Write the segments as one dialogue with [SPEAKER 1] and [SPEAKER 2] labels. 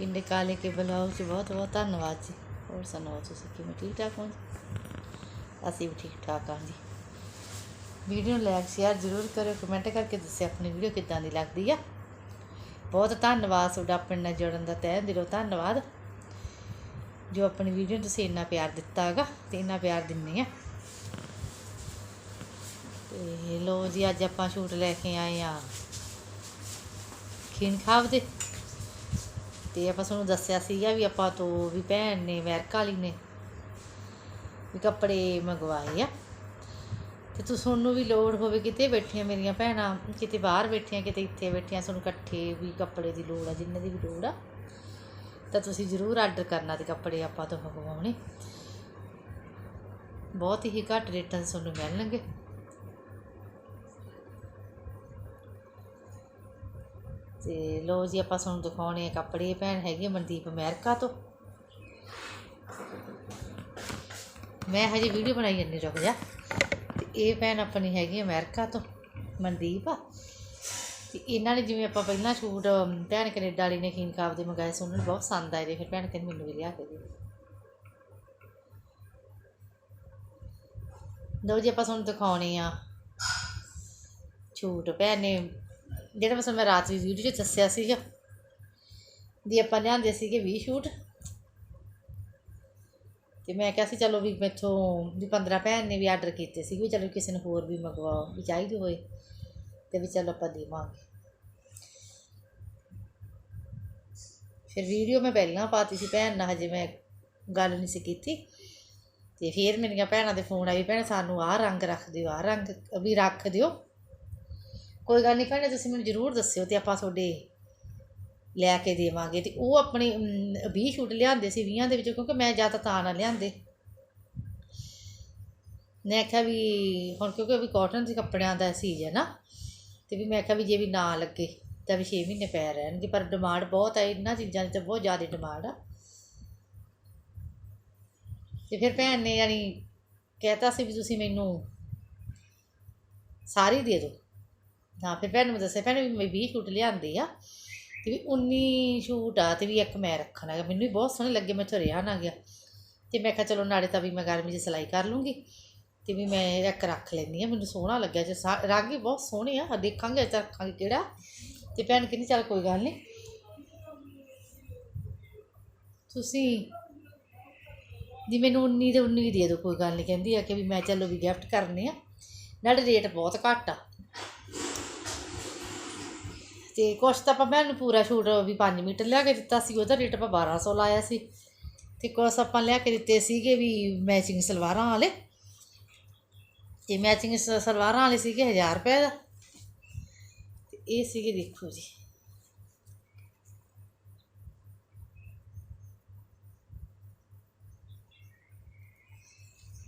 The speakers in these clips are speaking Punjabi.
[SPEAKER 1] ਪਿੰਡ ਕਾਲੇ ਕੇ ਬੁਲਾਓ ਜੀ ਬਹੁਤ ਬਹੁਤ ਧੰਨਵਾਦ ਜੀ। ਹੋਰ ਸੁਣਾਓ ਤੁਸੀਂ ਕਿਵੇਂ ਠੀਕ ਠਾਕ ਹੋ ਜੀ? ਅਸੀਂ ਵੀ ਠੀਕ ਠਾਕ ਹਾਂ ਜੀ। ਵੀਡੀਓ ਨੂੰ ਲਾਈਕ ਸ਼ੇਅਰ ਜ਼ਰੂਰ ਕਰਿਓ ਕਮੈਂਟ ਕਰਕੇ ਦੱਸਿਓ ਆਪਣੀ ਵੀਡੀਓ ਕਿੱਦਾਂ ਦੀ ਲੱਗਦੀ ਆ। ਬਹੁਤ ਧੰਨਵਾਦ ਤੁਹਾਡਾ ਆਪਣੇ ਨਾਲ ਜੁੜਨ ਦਾ, ਤਹਿ ਦਿਲੋਂ ਧੰਨਵਾਦ। ਜੋ ਆਪਣੀ ਵੀਡੀਓ ਨੂੰ ਤੁਸੀਂ ਇੰਨਾ ਪਿਆਰ ਦਿੱਤਾ ਹੈਗਾ, ਤੇ ਇੰਨਾ ਪਿਆਰ ਦਿੰਨੇ ਆ। ਤੇ ਲੋ ਜੀ, ਅੱਜ ਆਪਾਂ ਸ਼ੂਟ ਲੈ ਕੇ ਆਏ ਆ ਖੀਨ ਖਾਬ ਦੇ। ਤੇ ਆਪਾਂ ਤੁਹਾਨੂੰ ਦੱਸਿਆ ਸੀਗਾ ਵੀ ਆਪਾਂ ਤੋਂ ਵੀ ਭੈਣ ਨੇ ਅਮਰੀਕਾ ਵਾਲੀ ਨੇ ਵੀ ਕੱਪੜੇ ਮੰਗਵਾਏ ਆ। ਤੇ ਤੁਸੀਂ ਤੁਹਾਨੂੰ ਵੀ ਲੋੜ ਹੋਵੇ ਕਿਤੇ ਬੈਠੀਆਂ ਮੇਰੀਆਂ ਭੈਣਾਂ, ਕਿਤੇ ਬਾਹਰ ਬੈਠੀਆਂ, ਕਿਤੇ ਇੱਥੇ ਬੈਠੀਆਂ ਤੁਹਾਨੂੰ ਇਕੱਠੇ ਵੀ ਕੱਪੜੇ ਦੀ ਲੋੜ ਆ, ਜਿੰਨੇ ਦੀ ਵੀ ਲੋੜ ਆ। ਤਾਂ ਤੁਸੀਂ ਜ਼ਰੂਰ ਆਰਡਰ ਕਰਨਾ ਤੇ ਕੱਪੜੇ ਆਪਾਂ ਤੋਂ ਮੰਗਵਾਉਣੇ। ਬਹੁਤ ਹੀ ਘੱਟ ਰੇਟਾਂ 'ਤੇ ਤੁਹਾਨੂੰ ਮਿਲਣਗੇ। ਤੇ ਲੋ ਜੀ ਆਪਾਂ ਤੁਹਾਨੂੰ ਦਿਖਾਉਣੇ ਆ ਕੱਪੜੇ। ਭੈਣ ਹੈਗੀ ਆ ਮਨਦੀਪ ਅਮਰੀਕਾ ਤੋਂ। ਮੈਂ ਹਜੇ ਵੀਡੀਓ ਬਣਾਈ ਜਾਂਦੀ ਰੁਕ ਜਾ। ਤੇ ਇਹ ਭੈਣ ਆਪਣੀ ਹੈਗੀ ਆ ਅਮਰੀਕਾ ਤੋਂ, ਮਨਦੀਪ ਆ। ਤੇ ਇਹਨਾਂ ਨੇ ਜਿਵੇਂ ਆਪਾਂ ਪਹਿਲਾਂ ਸ਼ੂਟ ਭੈਣ ਕੈਨੇਡਾ ਵਾਲੀ ਨੇ ਖੀਨ ਕਾਬ ਦੇ ਮੰਗਾਏ ਸੀ, ਉਹਨਾਂ ਨੂੰ ਬਹੁਤ ਪਸੰਦ ਆਏ ਤੇ ਫਿਰ ਭੈਣ ਕਹਿੰਦੀ ਮੈਨੂੰ ਵੀ ਲਿਆ ਕੇ ਦੇ। ਲਓ ਜੀ ਆਪਾਂ ਤੁਹਾਨੂੰ ਦਿਖਾਉਣੇ ਆ ਛੂਟ ਭੈਣ ਨੇ ਜਿਹੜਾ ਮੈਂ ਮੈਂ ਰਾਤ ਦੀ ਵੀਡੀਓ 'ਚ ਦੱਸਿਆ ਸੀਗਾ, ਵੀ ਆਪਾਂ ਲਿਆਂਦੇ ਸੀਗੇ 20 ਸ਼ੂਟ। ਤੇ ਮੈਂ ਕਿਹਾ ਸੀ, ਚਲੋ ਵੀ ਮੈਥੋਂ ਵੀ 15 ਭੈਣ ਨੇ ਵੀ ਆਰਡਰ ਕੀਤੇ ਸੀ ਵੀ ਚਲੋ ਕਿਸੇ ਨੂੰ ਹੋਰ ਵੀ ਮੰਗਵਾਓ, ਵੀ ਚਾਹੀਦੇ ਹੋਏ, ਤੇ ਵੀ ਚਲੋ ਆਪਾਂ ਦੇਵਾਂਗੇ। ਫਿਰ ਵੀਡੀਓ ਮੈਂ ਪਹਿਲਾਂ ਪਾਤੀ ਸੀ ਭੈਣ ਨਾਲ, ਹਜੇ ਮੈਂ ਗੱਲ ਨਹੀਂ ਸੀ ਕੀਤੀ। ਤੇ ਫਿਰ ਮੇਰੀਆਂ ਭੈਣਾਂ ਦੇ ਫੋਨ ਆਈ ਭੈਣ ਸਾਨੂੰ ਆਹ ਰੰਗ ਰੱਖ ਦਿਓ, ਆਹ ਰੰਗ ਵੀ ਰੱਖ ਦਿਓ। ਕੋਈ ਗੱਲ ਨਹੀਂ ਭੈਣੇ ਤੁਸੀਂ ਮੈਨੂੰ ਜ਼ਰੂਰ ਦੱਸਿਓ ਤੇ ਆਪਾਂ ਤੁਹਾਡੇ ਲੈ ਕੇ ਦੇਵਾਂਗੇ। ਤੇ ਉਹ ਆਪਣੇ ਅਮ, 20 ਸ਼ੂਟ ਲਿਆਂਦੇ ਸੀ 20 ਦੇ ਵਿੱਚ ਕਿਉਂਕਿ ਮੈਂ ਜ਼ਿਆਦਾ ਤਾਂ ਨਾ ਲਿਆਂਦੇ। ਮੈਂ ਆਖਿਆ ਵੀ ਹੁਣ ਕਿਉਂਕਿ ਵੀ ਕਾਟਨ ਦੇ ਕੱਪੜਿਆਂ ਦਾ ਸੀਜ਼ਨ ਆ ਤੇ ਵੀ ਮੈਂ ਆਖਿਆ ਵੀ ਜੇ ਵੀ ਨਾ ਲੱਗੇ ਤਾਂ ਵੀ 6 ਮਹੀਨੇ ਪੈ ਰਹਿਣਗੇ। ਪਰ ਡਿਮਾਂਡ ਬਹੁਤ ਹੈ ਇਹਨਾਂ ਚੀਜ਼ਾਂ ਦੀ ਤਾਂ ਬਹੁਤ ਜ਼ਿਆਦਾ ਡਿਮਾਂਡ ਆ। ਤੇ ਫਿਰ ਭੈਣ ਨੇ ਯਾਨੀ ਕਹਿਤਾ ਸੀ ਵੀ ਤੁਸੀਂ ਮੈਨੂੰ ਸਾਰੀ ਦੇ ਦਿਓ। ਹਾਂ, ਫਿਰ ਭੈਣ ਨੂੰ ਮੈਂ ਦੱਸਿਆ, ਭੈਣ ਵੀ ਮੈਂ 20 ਸ਼ੂਟ ਲਿਆਂਦੇ ਆ ਤੇ ਵੀ 19 ਸ਼ੂਟ ਆ ਤੇ ਵੀ ਇੱਕ ਮੈਂ ਰੱਖਣਾ ਹੈ ਮੈਨੂੰ ਵੀ ਬਹੁਤ ਸੋਹਣੇ ਲੱਗੇ, ਮੈਂ ਰਿਹਾ ਨਾ ਗਿਆ। ਤੇ ਮੈਂ ਕਿਹਾ, ਚਲੋ ਨਾਲੇ ਤਾਂ ਵੀ ਮੈਂ ਗਰਮੀ 'ਚ ਸਿਲਾਈ ਕਰ ਲੂੰਗੀ ਤੇ ਵੀ ਮੈਂ ਇੱਕ ਰੱਖ ਲੈਂਦੀ ਆ। ਮੈਨੂੰ ਸੋਹਣਾ ਲੱਗਿਆ ਜੇ ਸਾ- ਰੰਗ ਹੀ ਬਹੁਤ ਸੋਹਣੇ ਆ। ਦੇਖਾਂਗੇ, ਅੱਜ ਰੱਖਾਂਗੇ ਕਿਹੜਾ। ਤੇ ਭੈਣ ਕਹਿੰਦੀ, ਚੱਲ ਕੋਈ ਗੱਲ ਨਹੀਂ ਤੁਸੀਂ ਦੀ ਮੈਨੂੰ 19 ਦੇ 19 ਹੀ ਦੇ ਦਿਓ, ਕੋਈ ਗੱਲ ਨਹੀਂ ਕਹਿੰਦੀ ਆ ਕਿ ਵੀ ਮੈਂ ਚਲੋ ਵੀ ਗਿਫਟ ਕਰਨੇ ਆ। ਨਾਲੇ ਰੇਟ ਬਹੁਤ ਘੱਟ ਆ। ਤੇ ਕੁਛ ਤਾਂ ਆਪਾਂ ਮੈਨੂੰ ਪੂਰਾ ਸ਼ੂਟ ਵੀ 5 ਮੀਟਰ ਲਿਆ ਕੇ ਦਿੱਤਾ ਸੀ, ਉਹਦਾ ਰੇਟ ਆਪਾਂ 1200 ਲਾਇਆ ਸੀ। ਤੇ ਕੁਛ ਆਪਾਂ ਲਿਆ ਕੇ ਦਿੱਤੇ ਸੀਗੇ ਵੀ ਮੈਚਿੰਗ ਸਲਵਾਰਾਂ ਵਾਲੇ। ਤੇ ਮੈਚਿੰਗ ਸਲਵਾਰਾਂ ਵਾਲੇ ਸੀਗੇ 1000 ਰੁਪਏ ਦਾ। ਤੇ ਇਹ ਸੀਗੇ ਦੇਖੋ ਜੀ।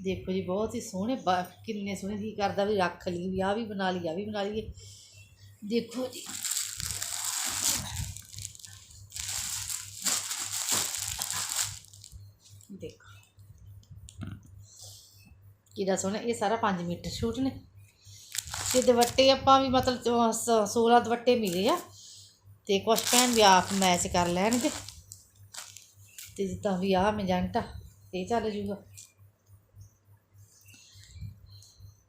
[SPEAKER 1] ਦੇਖੋ ਜੀ, ਬਹੁਤ ਹੀ ਸੋਹਣੇ ਬਾ- ਕਿੰਨੇ ਸੋਹਣੇ ਜੀ ਕਰਦਾ ਵੀ ਰੱਖ ਲਈ ਵੀ ਆ ਵੀ ਬਣਾ ਲਈ ਆ ਵੀ ਬਣਾ ਲਈਏ। ਦੇਖੋ ਜੀ। ਦੇਖੋ ਕਿਹਦਾ ਸੋਹਣਾ ਇਹ ਸਾਰਾ 5 ਮੀਟਰ ਸ਼ੂਟ ਨੇ ਤੇ ਦੁਪੱਟੇ ਆਪਾਂ ਵੀ ਮਤਲਬ ਜੋ ਸ- 16 ਦੁਪੱਟੇ ਮਿਲੇ ਆ ਤੇ ਕੁਛ ਭੈਣ ਵੀ ਆਪ ਮੈਚ ਕਰ ਲੈਣਗੇ ਤੇ ਜਿੱਦਾਂ ਵੀ ਆ ਮੈਜੈਂਟਾ ਇਹ ਚੱਲ ਜੂਗਾ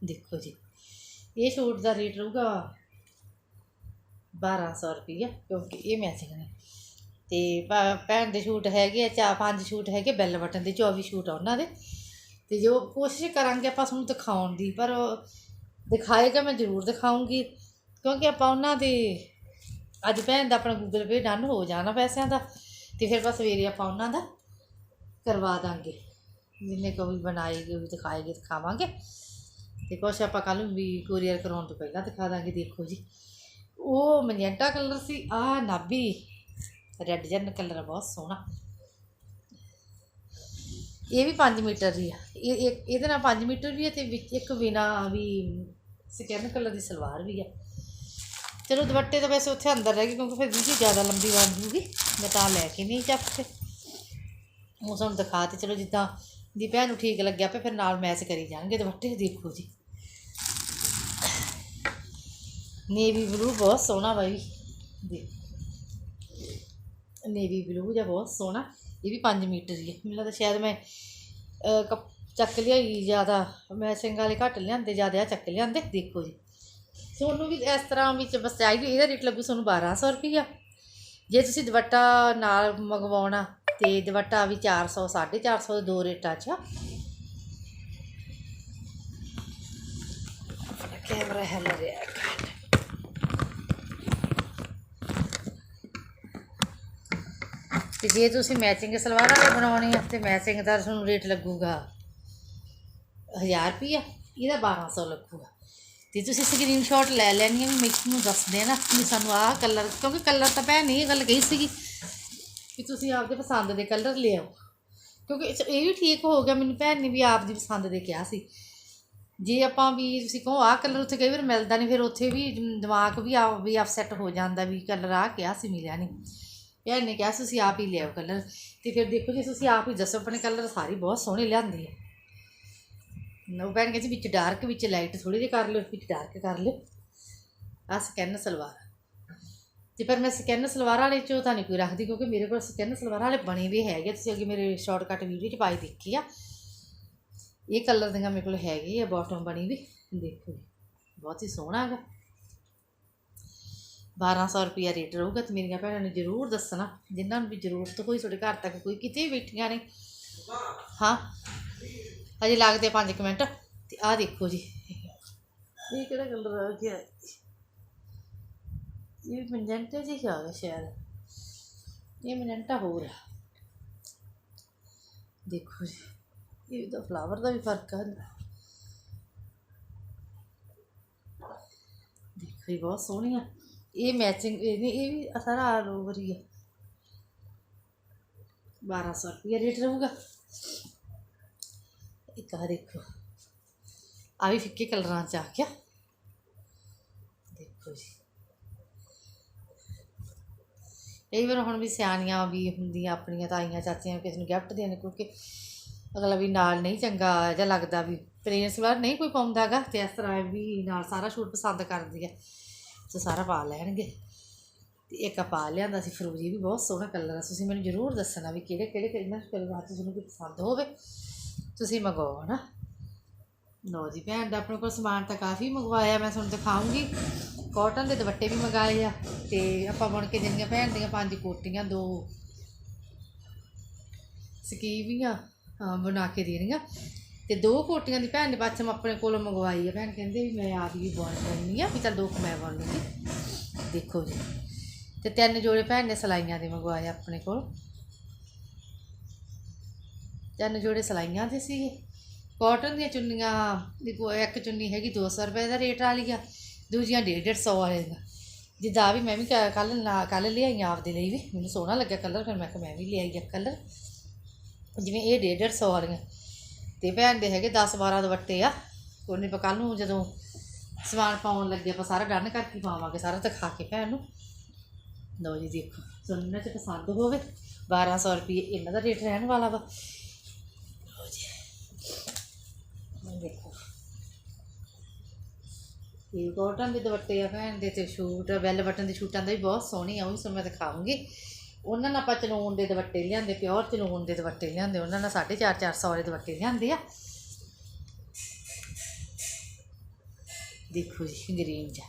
[SPEAKER 1] ਦੇਖੋ ਜੀ ਇਹ ਸ਼ੂਟ ਦਾ ਰੇਟ ਰਹੂਗਾ 1200 ਰੁਪਈਆ ਕਿਉਂਕਿ ਇਹ ਮੈਚਿੰਗ ਨੇ ਤੇ ਭਾ- ਭੈਣ ਦੇ ਛੂਟ ਹੈਗੇ ਆ ਚਾ ਪੰਜ ਛੂਟ ਹੈਗੇ ਬੈਲ ਬਟਨ ਦੇ 24 ਛੂਟ ਆ ਉਹਨਾਂ ਦੇ। ਤੇ ਜੋ ਕੋਸ਼ਿਸ਼ ਕਰਾਂਗੇ ਆਪਾਂ ਤੁਹਾਨੂੰ ਦਿਖਾਉਣ ਦੀ, ਪਰ ਉਹ ਦਿਖਾਏਗਾ ਮੈਂ ਜ਼ਰੂਰ ਦਿਖਾਉਂਗੀ ਕਿਉਂਕਿ ਆਪਾਂ ਉਹਨਾਂ ਦੇ, ਅੱਜ ਭੈਣ ਦਾ ਆਪਣਾ ਗੂਗਲ ਪੇ ਡਨ ਹੋ ਜਾਣਾ ਪੈਸਿਆਂ ਦਾ, ਤੇ ਫਿਰ ਬਸ ਸਵੇਰੇ ਆਪਾਂ ਉਹਨਾਂ ਦਾ ਕਰਵਾ ਦਾਂਗੇ। ਜਿੰਨੇ ਕੋ ਵੀ ਬਣਾਏਗੇ, ਵੀ ਦਿਖਾਏਗੇ, ਦਿਖਾਵਾਂਗੇ। ਤੇ ਕੁਛ ਆਪਾਂ ਕੱਲ ਨੂੰ ਵੀ ਕੋਰੀਅਰ ਕਰਾਉਣ ਤੋਂ ਪਹਿਲਾਂ ਦਿਖਾ ਦਾਂਗੇ, ਦੇਖੋ ਜੀ। ਉਹ ਮੈਜੈਂਟਾ ਕਲਰ ਸੀ ਆ ਨਾਭੀ। ਰੈੱਡ ਜਨ ਕਲਰ ਆ, ਬਹੁਤ ਸੋਹਣਾ। ਇਹ ਵੀ 5 ਮੀਟਰ ਦੀ ਆ। ਇਹ ਇਹਦੇ ਨਾਲ 5 ਮੀਟਰ ਵੀ ਹੈ ਤੇ ਵਿੱਚ ਇੱਕ ਬਿਨਾ ਵੀ ਸਕੈਨ ਕਲਰ ਦੀ ਸਲਵਾਰ ਵੀ ਆ। ਚਲੋ, ਦੁਪੱਟੇ ਤਾਂ ਵੈਸੇ ਉੱਥੇ ਅੰਦਰ ਰਹਿ ਗਏ ਕਿਉਂਕਿ ਫਿਰ ਵੀਡੀਓ ਜ਼ਿਆਦਾ ਲੰਬੀ ਬਣ ਜੂਗੀ ਮੈਂ ਤਾਂ ਲੈ ਕੇ ਨਹੀਂ ਚੱਕ ਕੇ। ਉਹ ਸਾਨੂੰ ਦਿਖਾ ਤੇ ਚਲੋ ਜਿੱਦਾਂ ਦੀ ਭੈਣ ਨੂੰ ਠੀਕ ਲੱਗਿਆ ਪਏ ਫਿਰ ਨਾਲ ਮੈਚ ਕਰੀ ਜਾਣਗੇ ਦੁਪੱਟੇ, ਦੇਖੋ ਜੀ। ਨੇਵੀ ਬਲੂ ਬਹੁਤ ਸੋਹਣਾ ਬਾਈ। ਦੇਖ। ਨੇਵੀ ਬਲੂ ਜਿਹਾ ਬਹੁਤ ਸੋਹਣਾ ਇਹ ਵੀ 5 ਮੀਟਰ ਹੀ ਹੈ। ਮੈਨੂੰ ਲੱਗਦਾ ਸ਼ਾਇਦ ਮੈਂ ਅਹ, ਚੱਕ ਲਿਆਈ ਜ਼ਿਆਦਾ ਮੈਚਿੰਗ ਵਾਲੇ ਘੱਟ ਲਿਆਂਦੇ ਜ਼ਿਆਦਾ ਆ ਚੱਕ ਲਿਆਂਦੇ ਦੇਖੋ ਜੀ। ਤੁਹਾਨੂੰ ਵੀ ਇਸ ਤਰ੍ਹਾਂ ਵਿੱਚ ਬਸ ਚਾਹੀਦੀ ਇਹਦਾ ਰੇਟ ਲੱਗੂ ਤੁਹਾਨੂੰ 1200 ਰੁਪਈਆ। ਜੇ ਤੁਸੀਂ ਦੁਪੱਟਾ ਨਾਲ ਮੰਗਵਾਉਣਾ ਤੇ ਦੁਪੱਟਾ ਵੀ 400 450 ਦੇ ਦੋ ਰੇਟਾਂ 'ਚ। ਆ। ਕੈਮਰਾ ਹਿੱਲ ਰਿਹਾ ਤੇ ਜੇ ਤੁਸੀਂ ਮੈਚਿੰਗ ਸਲਵਾਰਾਂ ਵਾਲੇ ਬਣਾਉਣੀ ਆ, ਤੇ ਮੈਚਿੰਗ ਦਾ ਤੁਹਾਨੂੰ ਰੇਟ ਲੱਗੂਗਾ 1000 ਰੁਪਈਆ, ਇਹਦਾ 1200 ਲੱਗੂਗਾ। ਤੇ ਤੁਸੀਂ ਸਕਰੀਨਸ਼ਾਟ ਲੈ ਲੈਣੀ ਹੈ ਵੀ ਨੂੰ ਦੱਸ ਦੇਣਾ ਵੀ ਸਾਨੂੰ ਆਹ ਕਲਰ ਕਿਉਂਕਿ ਕਲਰ ਤਾਂ ਭੈਣ ਨੇ ਇਹ ਗੱਲ ਕਹੀ ਸੀਗੀ ਕਿ ਤੁਸੀਂ ਆਪਦੇ ਪਸੰਦ ਦੇ ਕਲਰ ਲਿਆਓ ਕਿਉਂਕਿ ਇਹ ਇਹ ਵੀ ਠੀਕ ਹੋ ਗਿਆ, ਮੈਨੂੰ ਭੈਣ ਨੇ ਵੀ ਆਪਦੀ ਪਸੰਦ ਦੇ ਕਿਹਾ ਸੀ। ਜੇ ਆਪਾਂ ਵੀ ਤੁਸੀਂ ਕਹੋ ਆਹ ਕਲਰ ਉੱਥੇ ਕਈ ਵਾਰ ਮਿਲਦਾ ਨਹੀਂ ਫਿਰ ਉੱਥੇ ਵੀ ਦਿਮਾਗ ਵੀ ਆ, ਵੀ ਅਪਸੈਟ ਹੋ ਜਾਂਦਾ ਵੀ ਕਲਰ ਆ ਕਿਹਾ ਸੀ, ਮਿਲਿਆ ਨਹੀਂ ਭੈਣ ਨੇ ਕਿਹਾ ਤੁਸੀਂ ਆਪ ਹੀ ਲਿਆਓ ਕਲਰ ਤੇ ਫਿਰ ਦੇਖੋ ਜੀ ਤੁਸੀਂ ਆਪ ਹੀ ਦੱਸੋ ਆਪਣੇ ਕਲਰ ਸਾਰੇ ਬਹੁਤ ਸੋਹਣੇ ਲਿਆਂਦੀ ਹੈ ਨੋ ਭੈਣ ਕਹਿੰਦੀ ਵਿੱਚ ਡਾਰਕ ਵਿੱਚ ਲਾਈਟ ਥੋੜੀ ਜਿਹੀ ਕਰ ਲਿਓ ਵਿੱਚ ਡਾਰਕ ਕਰ ਲਿਓ। ਆ ਸਕੈਨ ਸਲਵਾਰ। ਤੇ ਪਰ ਮੈਂ ਸਕੈਨ ਸਲਵਾਰ ਵਾਲੇ ਚੋਂ ਤਾਂ ਨਹੀਂ ਕੋਈ ਰੱਖਦੀ ਕਿਉਂਕਿ ਮੇਰੇ ਕੋਲ ਸਕੈਨ ਸਲਵਾਰ ਵਾਲੇ ਬਣੇ ਵੀ ਹੈਗੇ ਤੁਸੀਂ ਅੱਗੇ ਮੇਰੇ ਸ਼ਾਰਟਕਟ ਵੀਡੀਓ 'ਚ ਪਾਈ ਦੇਖੀ ਆ। ਇਹ ਕਲਰ ਦੀਆਂ ਮੇਰੇ ਕੋਲ ਹੈਗੀ ਆ ਬਾਟਮ ਬਣੀ ਵੀ। ਦੇਖੋ ਜੀ, ਬਹੁਤ ਹੀ ਸੋਹਣਾ ਹੈਗਾ। 1200 ਰੁਪਿਆ ਰੇਟ ਰਹੂਗਾ ਤੇ ਮੇਰੀਆਂ ਭੈਣਾਂ ਨੂੰ ਜ਼ਰੂਰ ਦੱਸਣਾ, ਜਿਨ੍ਹਾਂ ਨੂੰ ਵੀ ਜ਼ਰੂਰਤ ਹੋਈ ਤੁਹਾਡੇ ਘਰ ਤੱਕ ਕੋਈ ਕਿਤੇ ਵੀ ਬੈਠੀਆਂ ਨੇ। ਹਾਂ, ਹਜੇ ਲੱਗਦੇ 5 ਮਿੰਟ, ਤੇ ਆਹ ਦੇਖੋ ਜੀ। ਇਹ ਕਿਹੜਾ ਕਲਰ ਆ ਗਿਆ? ਇਹ ਮੈਜੈਂਟਾ ਜੀ ਆ ਗਿਆ ਸ਼ਾਇਦ। ਇਹ ਮੈਜੈਂਟਾ ਹੋਰ ਆ। ਦੇਖੋ ਜੀ, ਇਹ ਤਾਂ ਫਲਾਵਰ ਦਾ ਵੀ ਫ਼ਰਕ ਆ। ਦੇਖੋ ਜੀ, ਬਹੁਤ ਸੋਹਣੀ ਆ ਇਹ ਮੈਚਿੰਗ ਇਹ ਵੀ ਇਹ ਵੀ ਸਾਰਾ ਆਲ ਓਵਰ ਹੀ ਆ। 1200 ਰੁਪਏ ਰੇਟ ਰਹੂਗਾ। ਇੱਕ ਆ ਦੇਖੋ। ਆ ਵੀ ਫਿੱਕੇ ਕਲਰਾਂ ਚ ਆ ਗਿਆ। ਦੇਖੋ ਜੀ। ਕਈ ਵਾਰ ਹੁਣ ਵੀ ਸਿਆਣੀਆਂ ਵੀ ਹੁੰਦੀਆਂ, ਆਪਣੀਆਂ ਤਾਈਆਂ ਚਾਚੀਆਂ ਕਿਸੇ ਨੂੰ ਗਿਫਟ ਦੇਣ, ਕਿਉਂਕਿ ਅਗਲਾ ਵੀ ਨਾਲ ਨਹੀਂ ਚੰਗਾ ਜਾਂ ਲੱਗਦਾ ਵੀ ਪਲੇਨ ਸਲਵਾਰ ਨਹੀਂ ਕੋਈ ਪਾਉਂਦਾਗਾ ਤੇ ਇਸ ਤਰ੍ਹਾਂ ਵੀ ਨਾਲ ਸਾਰਾ ਸੂਟ ਪਸੰਦ ਕਰਦੀ ਹੈ ਤੇ ਸਾਰਾ ਪਾ ਲੈਣਗੇ। ਤੇ ਇੱਕ ਆ ਪਾ ਲਿਆਂਦਾ ਸੀ ਫਰੂਜੀ ਵੀ, ਬਹੁਤ ਸੋਹਣਾ ਕਲਰ ਆ। ਤੁਸੀਂ ਮੈਨੂੰ ਜ਼ਰੂਰ ਦੱਸਣਾ ਵੀ ਕਿਹੜੇ ਕਿਹੜੇ ਕਿਹਨਾਂ ਕਲਰ ਚ ਤੁਹਾਨੂੰ ਕੋਈ ਪਸੰਦ ਹੋਵੇ। ਤੁਸੀਂ ਮੰਗਵਾਓ ਨਾ ਲਓ ਜੀ, ਭੈਣ ਦਾ ਆਪਣੇ ਕੋਲ ਸਮਾਨ ਤਾਂ ਕਾਫੀ ਮੰਗਵਾਇਆ, ਮੈਂ ਤੁਹਾਨੂੰ ਦਿਖਾਉਂਗੀ। ਕਾਟਨ ਦੇ ਦੁਪੱਟੇ ਵੀ ਮੰਗਾਏ ਆ, ਤੇ ਆਪਾਂ ਬਣ ਕੇ ਦੇਣੀਆਂ ਭੈਣ ਦੀਆਂ ਪੰਜ ਕੋਟੀਆਂ, ਦੋ ਸਕੀਵੀਆਂ ਬਣਾ ਕੇ ਦੇਣੀਆਂ ਤੇ ਦੋ ਕੋਟੀਆਂ ਦੀ ਭੈਣ ਨੇ ਪਾਛਮ ਆਪਣੇ ਕੋਲੋਂ ਮੰਗਵਾਈ ਆ। ਭੈਣ ਕਹਿੰਦੇ ਵੀ ਮੈਂ ਆਪ ਹੀ ਬਣ ਲੈਣੀ ਆ ਵੀ ਤਾਂ ਦੋ ਕੁ ਮੈਂ ਬਣ ਲੂੰਗੀ ਦੇਖੋ ਜੀ। ਤੇ ਤਿੰਨ ਜੋੜੇ ਭੈਣ ਨੇ ਸਲਾਈਆਂ ਦੇ ਮੰਗਵਾਏ ਆਪਣੇ ਕੋਲ। ਤਿੰਨ ਜੋੜੇ ਸਲਾਈਆਂ ਦੇ ਸੀਗੇ। ਕਾਟਨ ਦੀਆਂ ਚੁੰਨੀਆਂ ਦੀ ਇੱਕ ਚੁੰਨੀ ਹੈਗੀ 200 ਰੁਪਏ ਦਾ ਰੇਟ ਵਾਲੀ ਆ, ਦੂਜੀਆਂ 150 ਵਾਲੇ ਦਾ ਜਿੱਦਾਂ ਵੀ ਮੈਂ ਵੀ ਕੱਲ ਨਾ ਕੱਲ ਲਿਆਈਆਂ ਆਪਦੇ ਲਈ ਵੀ। ਮੈਨੂੰ ਸੋਹਣਾ ਲੱਗਿਆ ਕਲਰ ਫਿਰ ਮੈਂ ਕਿਹਾ ਮੈਂ ਵੀ ਲਿਆਈ ਆ ਕਲਰ ਜਿਵੇਂ ਇਹ 150 ਵਾਲੀਆਂ। ਤੇ ਭੈਣ ਦੇ ਹੈਗੇ 10 12 ਦੁਪੱਟੇ ਆ। ਉਹਨੇ ਨਹੀਂ ਕੱਲ ਨੂੰ ਜਦੋਂ ਸਮਾਨ ਪਾਉਣ ਲੱਗੇ, ਆਪਾਂ ਸਾਰਾ ਡਨ ਕਰਕੇ ਪਾਵਾਂਗੇ, ਸਾਰਾ ਦਿਖਾ ਕੇ ਭੈਣ ਨੂੰ। ਲਓ ਜੀ ਦੇਖੋ ਤੁਹਾਨੂੰ 'ਚ ਪਸੰਦ ਹੋਵੇ 1200 ਰੁਪਏ ਇਹਨਾਂ ਦਾ ਰੇਟ ਰਹਿਣ ਵਾਲਾ ਵਾ। ਲਓ ਜੀ। ਦੇਖੋ। ਇਹ ਕੋਟਨ ਦੇ ਦੁਪੱਟੇ ਆ ਭੈਣ ਦੇ ਤੇ ਸ਼ੂਟ, ਬੈਲ ਬਟਨ ਦੇ ਸ਼ੂਟਾਂ ਦਾ ਵੀ ਬਹੁਤ ਸੋਹਣੀ ਆ, ਉਹ ਵੀ ਤੁਹਾਨੂੰ ਮੈਂ ਦਿਖਾਉਂਗੀ ਉਹਨਾਂ ਨਾਲ ਆਪਾਂ ਚਲੋਨ ਦੇ ਦੁਪੱਟੇ ਲਿਆਂਦੇ, ਪਿਓਰ ਚਨੂਨ ਦੇ ਦੁਪੱਟੇ ਲਿਆਂਦੇ, ਉਹਨਾਂ ਨਾਲ 450 400 ਵਾਲੇ ਦੁਪੱਟੇ ਲਿਆਂਦੇ ਆ। ਦੇਖੋ ਜੀ, ਗ੍ਰੀਨ ਜਾ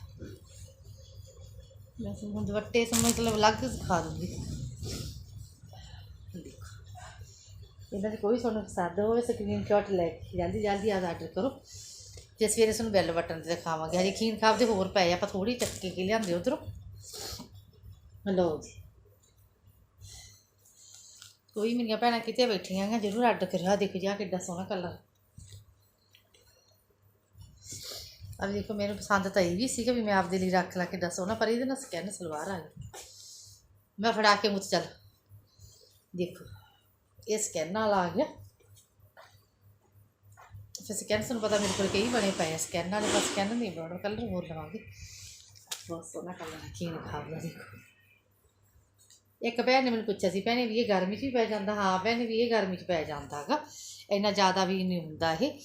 [SPEAKER 1] ਮੈਂ ਤੁਹਾਨੂੰ ਦੁਪੱਟੇ ਤੋਂ ਮਤਲਬ ਅਲੱਗ ਦਿਖਾ ਦੂੰਗੀ। ਦੇਖੋ। ਇਹਨਾਂ ਦੀ ਕੋਈ ਤੁਹਾਨੂੰ ਪਸੰਦ ਹੋਵੇ ਸਕਰੀਨਸ਼ਾਟ ਲੈ ਕੇ ਜਲਦੀ ਜਲਦੀ ਆ ਆਰਡਰ ਕਰੋ। ਜੇ ਸਵੇਰੇ ਤੁਹਾਨੂੰ ਬੈਲ ਬਟਨ ਤੇ ਦਿਖਾਵਾਂਗੇ। ਹਜੇ ਖੀਨ ਖਾਬ ਦੇ ਹੋਰ ਪਏ ਆਪਾਂ ਥੋੜੀ ਚੱਕ ਕੇ ਲਿਆਂਦੇ ਉਧਰੋਂ। ਲਓ ਜੀ। ਕੋਈ ਮੇਰੀਆਂ ਭੈਣਾਂ ਕਿਤੇ ਬੈਠੀਆਂ ਗਾ ਜਰੂਰ ਆਰਡਰ ਕਰਿਆ ਦੇਖੋ ਜੀ, ਆਹ ਕਿੱਡਾ ਸੋਹਣਾ ਕਲਰ ਆ ਦੇਖੋ, ਮੈਨੂੰ ਪਸੰਦ ਤਾਂ ਇਹ ਵੀ ਸੀਗਾ ਵੀ ਮੈਂ ਆਪਦੇ ਲਈ ਰੱਖ ਲਾ, ਕਿੱਡਾ ਸੋਹਣਾ, ਪਰ ਇਹਦੇ ਨਾਲ ਸਕੈਨ ਸਲਵਾਰ ਆ ਗਈ। ਮੈਂ ਫੜਾ ਕੇ ਮੁੱਤ ਚੱਲ। ਦੇਖੋ, ਇਹ ਸਕੈਨ ਨਾਲ ਆ ਗਿਆ। ਫਿਰ ਸਕੈਨ ਤੁਹਾਨੂੰ ਪਤਾ ਮੇਰੇ ਕੋਲ ਕਈ ਬਣੇ ਪਏ ਆ ਸਕੈਨ ਵਾਲੇ ਬਸ ਸਕੈਨ ਨਹੀਂ ਬਣਾਉਣਾ ਕਲਰ ਹੋਰ ਲਵਾਂਗੇ। ਬਹੁਤ ਸੋਹਣਾ ਕਲਰ ਹੈ ਕੀ ਖਾਊਗਾ ਦੇਖੋ। ਇੱਕ ਭੈਣ ਨੇ ਮੈਨੂੰ ਪੁੱਛਿਆ ਸੀ, ਭੈਣੇ ਵੀ ਇਹ ਗਰਮੀ 'ਚ ਵੀ ਪੈ ਜਾਂਦਾ? ਹਾਂ ਭੈਣੇ ਵੀ ਇਹ ਗਰਮੀ 'ਚ ਪੈ ਜਾਂਦਾ ਹੈਗਾ ਇੰਨਾ ਜ਼ਿਆਦਾ ਵੀ ਨਹੀਂ ਹੁੰਦਾ ਇਹ।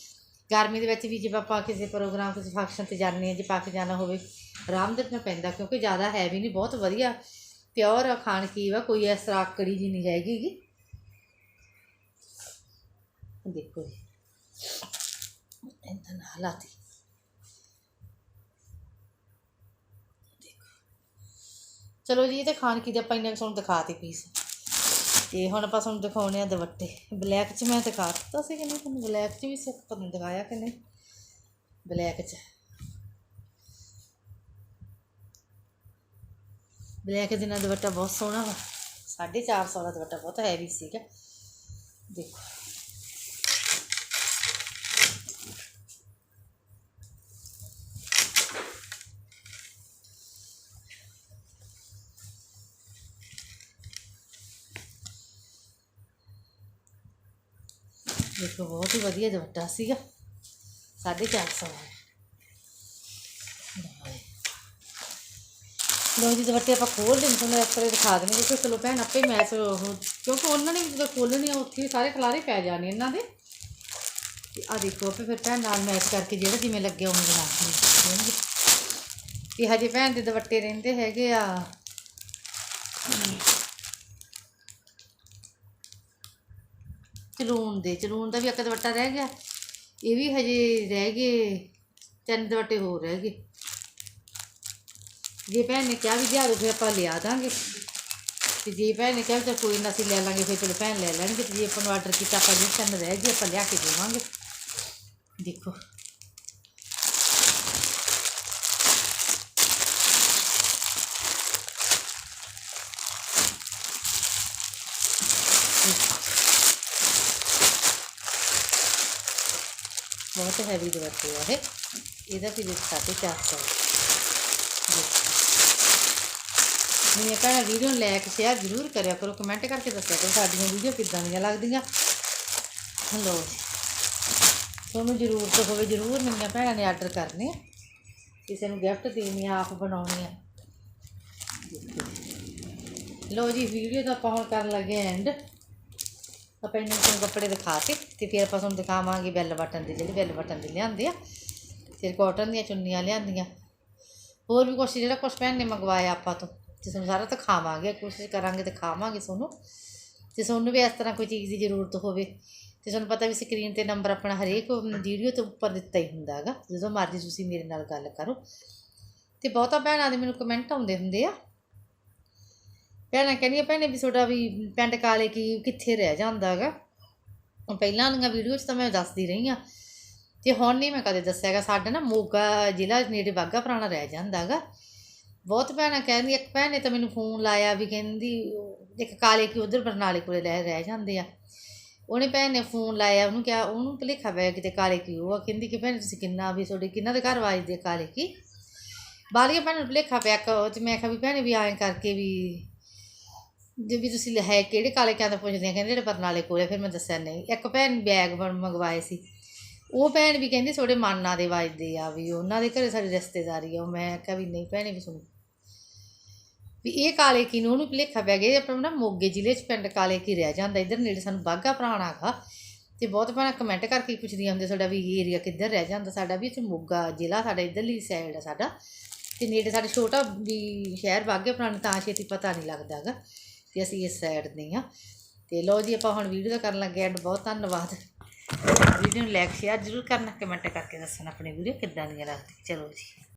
[SPEAKER 1] ਗਰਮੀ ਦੇ ਵਿੱਚ ਵੀ ਜੇ ਆਪਾਂ ਕਿਸੇ ਪ੍ਰੋਗਰਾਮ, ਕਿਸੇ ਫੰਕਸ਼ਨ ਤੇ ਜਾਂਦੇ ਹਾਂ, ਜੇ ਪਾ ਕੇ ਜਾਣਾ ਹੋਵੇ ਆਰਾਮਦਾਇਕ ਨਾਲ ਪੈਂਦਾ, ਕਿਉਂਕਿ ਜ਼ਿਆਦਾ ਹੈ ਵੀ ਨਹੀਂ, ਬਹੁਤ ਵਧੀਆ ਪਿਓਰ ਖਾਣ ਕੀ ਵਾ ਕੋਈ ਇਸ ਤਰ੍ਹਾਂ ਆਕੜੀ ਜੀ ਨਹੀਂ ਹੈਗੀ ਦੇਖੋ ਜੀ। ਇੰਦਾ ਨਾ ਚਲੋ ਜੀ, ਇਹ ਤੇ ਖਾਣ ਕੀ ਦੇ ਆਪਾਂ ਇੰਨੇ ਕੁ ਤੁਹਾਨੂੰ ਦਿਖਾਤੀ ਪੀਸ ਤੇ ਹੁਣ ਆਪਾਂ ਤੁਹਾਨੂੰ ਦਿਖਾਉਣੇ ਆ ਦੁਪੱਟੇ। ਬਲੈਕ 'ਚ ਮੈਂ ਦਿਖਾ ਦਿੱਤਾ ਸੀ ਕਿ ਨਹੀਂ ਤੁਹਾਨੂੰ? ਬਲੈਕ 'ਚ ਵੀ ਸਿੱਖ ਪਤਾ ਨਹੀਂ ਦਿਖਾਇਆ ਕਿ ਨਹੀਂ? ਬਲੈਕ 'ਚ। ਬਲੈਕ ਦੇ ਨਾਲ ਦੁਪੱਟਾ ਬਹੁਤ ਸੋਹਣਾ ਵਾ। 450 ਦਾ ਦੁਪੱਟਾ ਬਹੁਤ ਹੈਵੀ ਸੀਗਾ। ਦੇਖੋ। ਦੇਖੋ ਬਹੁਤ ਹੀ ਵਧੀਆ ਦੁਪੱਟਾ ਸੀਗਾ। 450 ਦਾ। ਲੋ ਜੀ। ਦੁਪੱਟੇ ਆਪਾਂ ਖੋਲ ਦਿੰਦੇ ਤੁਹਾਨੂੰ ਇਸ ਤਰ੍ਹਾਂ ਦਿਖਾ ਦਿੰਦੇ ਕਿਉਂਕਿ ਚਲੋ ਭੈਣ, ਆਪੇ ਮੈਚ ਉਹ, ਕਿਉਂਕਿ ਉਹਨਾਂ ਨੇ ਜਦੋਂ ਖੋਲਣੇ ਆ, ਉੱਥੇ ਸਾਰੇ ਖਲਾਰੇ ਪੈ ਜਾਣੇ ਇਹਨਾਂ ਦੇ। ਤੇ ਆ ਦੇਖੋ, ਆਪੇ ਫਿਰ ਭੈਣ ਨਾਲ ਮੈਚ ਕਰਕੇ ਜਿਹੜਾ ਜਿਵੇਂ ਲੱਗਿਆ ਉਵੇਂ ਬਣਾ ਦੇਣਗੇ ਤੇ ਹਜੇ ਭੈਣ ਦੇ ਦੁਪੱਟੇ ਰਹਿੰਦੇ ਹੈਗੇ ਆ। ਚਲੂਣ ਦੇ, ਚਲੂਣ ਦਾ ਵੀ ਇੱਕ ਦੁਪੱਟਾ ਰਹਿ ਗਿਆ। ਇਹ ਵੀ ਹਜੇ ਰਹਿ ਗਏ, ਤਿੰਨ ਦੁਪੱਟੇ ਹੋਰ ਰਹਿ ਗਏ। ਜੇ ਭੈਣ ਨੇ ਕਿਹਾ ਵੀ ਲਿਆ ਦਿਓ ਫਿਰ ਆਪਾਂ ਲਿਆ ਦਾਂਗੇ। ਤੇ ਜੇ ਭੈਣ ਨੇ ਕਿਹਾ ਵੀ ਚੱਲ ਕੋਈ ਨਾ ਅਸੀਂ ਲੈ ਲਾਂਗੇ, ਫਿਰ ਚਲੋ ਭੈਣ ਲੈ ਲੈਣਗੇ ਤੇ ਜੇ ਆਪਾਂ ਨੂੰ ਆਰਡਰ ਕੀਤਾ, ਆਪਾਂ ਜੇ ਤਿੰਨ ਰਹਿ ਗਏ, ਆਪਾਂ ਲਿਆ ਕੇ ਦੇਵਾਂਗੇ। ਦੇਖੋ। ਬਹੁਤ ਹੈਵੀ ਦੁਪੱਟੇ ਆ ਇਹ। ਇਹਦਾ ਵੀ ਰੇਟ ਸਾਢੇ ਚਾਰ ਮੇਰੀਆਂ ਭੈਣਾਂ ਵੀਡੀਓ ਨੂੰ ਲਾਇਕ ਸ਼ੇਅਰ ਜ਼ਰੂਰ ਕਰਿਆ ਕਰੋ। ਕਮੈਂਟ ਕਰਕੇ ਦੱਸਿਆ ਕਰੋ ਸਾਡੀਆਂ ਵੀਡੀਓ ਕਿੱਦਾਂ ਦੀਆਂ ਲੱਗਦੀਆਂ। ਹਲੋ ਤੁਹਾਨੂੰ ਜ਼ਰੂਰਤ ਹੋਵੇ ਜ਼ਰੂਰ ਮੇਰੀਆਂ ਭੈਣਾਂ ਨੇ ਆਰਡਰ ਕਰਨੇ ਕਿਸੇ ਨੂੰ ਗਿਫਟ ਦੇਣੀ ਆ, ਆਪ ਬਣਾਉਣੀ ਆ। ਲੋ ਜੀ ਵੀਡੀਓ ਤਾਂ ਆਪਾਂ ਹੁਣ ਕਰਨ ਲੱਗੇ ਐਂਡ ਆਪਾਂ ਇਹਨਾਂ ਨੂੰ ਕੱਪੜੇ ਦਿਖਾ ਕੇ ਤੇ ਫਿਰ ਆਪਾਂ ਤੁਹਾਨੂੰ ਦਿਖਾਵਾਂਗੇ ਬੈਲ ਬਟਨ ਦੇ ਜਿਹੜੇ ਬੈਲ ਬਟਨ ਦੇ ਲਿਆਂਦੇ ਆ। ਫਿਰ ਕਾਟਨ ਦੀਆਂ ਚੁੰਨੀਆਂ ਲਿਆਂਦੀਆਂ। ਹੋਰ ਵੀ ਕੁਛ, ਜਿਹੜਾ ਕੁਛ ਭੈਣ ਨੇ ਮੰਗਵਾਇਆ ਆਪਾਂ ਤੋਂ, ਤੇ ਤੁਹਾਨੂੰ ਸਾਰਾ ਦਿਖਾਵਾਂਗੇ, ਕੋਸ਼ਿਸ਼ ਕਰਾਂਗੇ ਦਿਖਾਵਾਂਗੇ ਤੁਹਾਨੂੰ। ਤੇ ਤੁਹਾਨੂੰ ਵੀ ਇਸ ਤਰ੍ਹਾਂ ਕੋਈ ਚੀਜ਼ ਦੀ ਜ਼ਰੂਰਤ ਹੋਵੇ, ਤੇ ਤੁਹਾਨੂੰ ਪਤਾ ਵੀ ਸਕਰੀਨ ਤੇ ਨੰਬਰ ਆਪਣਾ ਹਰੇਕ ਵੀਡੀਓ ਤੋਂ ਉੱਪਰ ਦਿੱਤਾ ਹੀ ਹੁੰਦਾ ਹੈਗਾ, ਜਦੋਂ ਮਰਜ਼ੀ ਤੁਸੀਂ ਮੇਰੇ ਨਾਲ ਗੱਲ ਕਰੋ। ਤੇ ਬਹੁਤਾ ਭੈਣਾਂ ਦੇ ਮੈਨੂੰ ਕਮੈਂਟ ਆਉਂਦੇ ਹੁੰਦੇ ਆ। ਭੈਣਾਂ ਕਹਿੰਦੀਆਂ, ਭੈਣੇ ਵੀ ਤੁਹਾਡਾ ਵੀ ਪਿੰਡ ਕਾਲੇ ਕੀ, ਕਿੱਥੇ ਰਹਿ ਜਾਂਦਾ ਹੈਗਾ? ਹੁਣ ਪਹਿਲਾਂ ਵਾਲੀਆਂ ਵੀਡੀਓ 'ਚ ਤਾਂ ਮੈਂ ਦੱਸਦੀ ਰਹੀ ਆ ਤੇ ਹੁਣ ਨਹੀਂ ਮੈਂ ਕਦੇ ਦੱਸਿਆ ਹੈਗਾ। ਸਾਡਾ ਨਾ ਮੋਗਾ ਜ਼ਿਲ੍ਹਾ ਨੇੜੇ ਬਾਗਾ ਪੁਰਾਣਾ ਰਹਿ ਜਾਂਦਾ ਹੈਗਾ। ਬਹੁਤ ਭੈਣਾਂ ਕਹਿੰਦੀ, ਇੱਕ ਭੈਣ ਨੇ ਤਾਂ ਮੈਨੂੰ ਫੋਨ ਲਾਇਆ ਵੀ ਕਹਿੰਦੀ ਇੱਕ ਕਾਲੇ ਕੀ ਉਧਰ ਬਰਨਾਲੇ ਕੋਲੇ ਰਹਿ ਰਹਿ ਜਾਂਦੇ ਆ। ਉਹਨੇ ਭੈਣ ਨੇ ਫੋਨ ਲਾਇਆ, ਉਹਨੂੰ ਕਿਹਾ, ਉਹਨੂੰ ਭੁਲੇਖਾ ਪਿਆ ਕਿਤੇ ਕਾਲੇ ਕੀ ਉਹ ਆ। ਕਹਿੰਦੀ ਕਿ ਭੈਣ, ਤੁਸੀਂ ਕਿੰਨਾ ਵੀ ਤੁਹਾਡੇ, ਕਿੰਨਾ ਦੇ ਘਰ ਵਾਜਦੇ ਕਾਲੇ ਕੀ ਬਾਲੀਆਂ ਭੈਣ ਨੂੰ ਭੁਲੇਖਾ ਪਿਆ ਕਿ ਉਹ 'ਚ ਮੈਂ ਕਿਹਾ ਵੀ ਭੈਣੇ ਵੀ ਐਂ ਕਰਕੇ ਵੀ ਜੇ ਵੀ ਤੁਸੀਂ ਹੈ ਕਿਹੜੇ ਕਾਲੇ ਕਿਆਂ ਦਾ ਪੁੱਛਦੇ ਆ? ਕਹਿੰਦੇ ਜਿਹੜੇ ਬਰਨਾਲੇ ਕੋਲੇ ਫਿਰ ਮੈਂ ਦੱਸਿਆ ਨਹੀਂ। ਇੱਕ ਭੈਣ ਬੈਗ ਬਣ ਮੰਗਵਾਏ ਸੀ। ਉਹ ਭੈਣ ਵੀ ਕਹਿੰਦੀ ਤੁਹਾਡੇ ਮਾਨਾ ਦੇ ਵੱਜਦੇ ਆ ਵੀ ਉਹਨਾਂ ਦੇ ਘਰੇ ਸਾਡੀ ਰਿਸ਼ਤੇਦਾਰੀ ਆ। ਉਹ ਮੈਂ ਕਿਹਾ ਵੀ ਨਹੀਂ ਭੈਣੇ, ਵੀ ਸੁਣ। ਵੀ ਇਹ ਕਾਲੇ ਕੀ ਨੂੰ? ਉਹਨੂੰ ਭੁਲੇਖਾ ਪੈ ਗਿਆ। ਇਹ ਆਪਣਾ ਨਾ ਮੋਗੇ ਜ਼ਿਲ੍ਹੇ 'ਚ ਪਿੰਡ ਕਾਲੇ ਕੀ ਰਹਿ ਜਾਂਦਾ। ਇੱਧਰ ਨੇੜੇ ਸਾਨੂੰ ਬਾਗਾ ਪੁਰਾਣਾ ਹੈਗਾ ਤੇ ਬਹੁਤ ਭੈਣਾਂ ਕਮੈਂਟ ਕਰਕੇ ਪੁੱਛਦੀਆਂ ਹੁੰਦੀਆਂ, ਸਾਡਾ ਵੀ ਏਰੀਆ ਕਿੱਧਰ ਰਹਿ ਜਾਂਦਾ? ਸਾਡਾ ਵੀ ਇੱਥੇ ਮੋਗਾ ਜ਼ਿਲ੍ਹਾ, ਸਾਡਾ ਇੱਧਰਲੀ ਸਾਈਡ ਆ ਸਾਡਾ। ਤੇ ਨੇੜੇ ਸਾਡੇ ਛੋਟਾ ਵੀ ਸ਼ਹਿਰ ਬਾਗੇ ਪੁਰਾਣਾ, ਤਾਂ ਛੇਤੀ ਪਤਾ ਨਹੀਂ ਲੱਗਦਾ ਹੈਗਾ ਤੇ ਅਸੀਂ ਇਸ ਸਾਈਡ ਦੇ ਆ ਤੇ ਲਓ ਜੀ, ਆਪਾਂ ਹੁਣ ਵੀਡੀਓ ਦਾ ਕਰਨ ਲੱਗੇ ਐਂਡ ਬਹੁਤ ਧੰਨਵਾਦ। ਵੀਡੀਓ ਨੂੰ ਲਾਈਕ ਸ਼ੇਅਰ ਜ਼ਰੂਰ ਕਰਨਾ ਕਮੈਂਟ ਕਰਕੇ ਦੱਸਣਾ ਆਪਣੀ ਵੀਡੀਓ ਕਿੱਦਾਂ ਦੀਆਂ ਲੱਗਦੀ ਚਲੋ ਜੀ।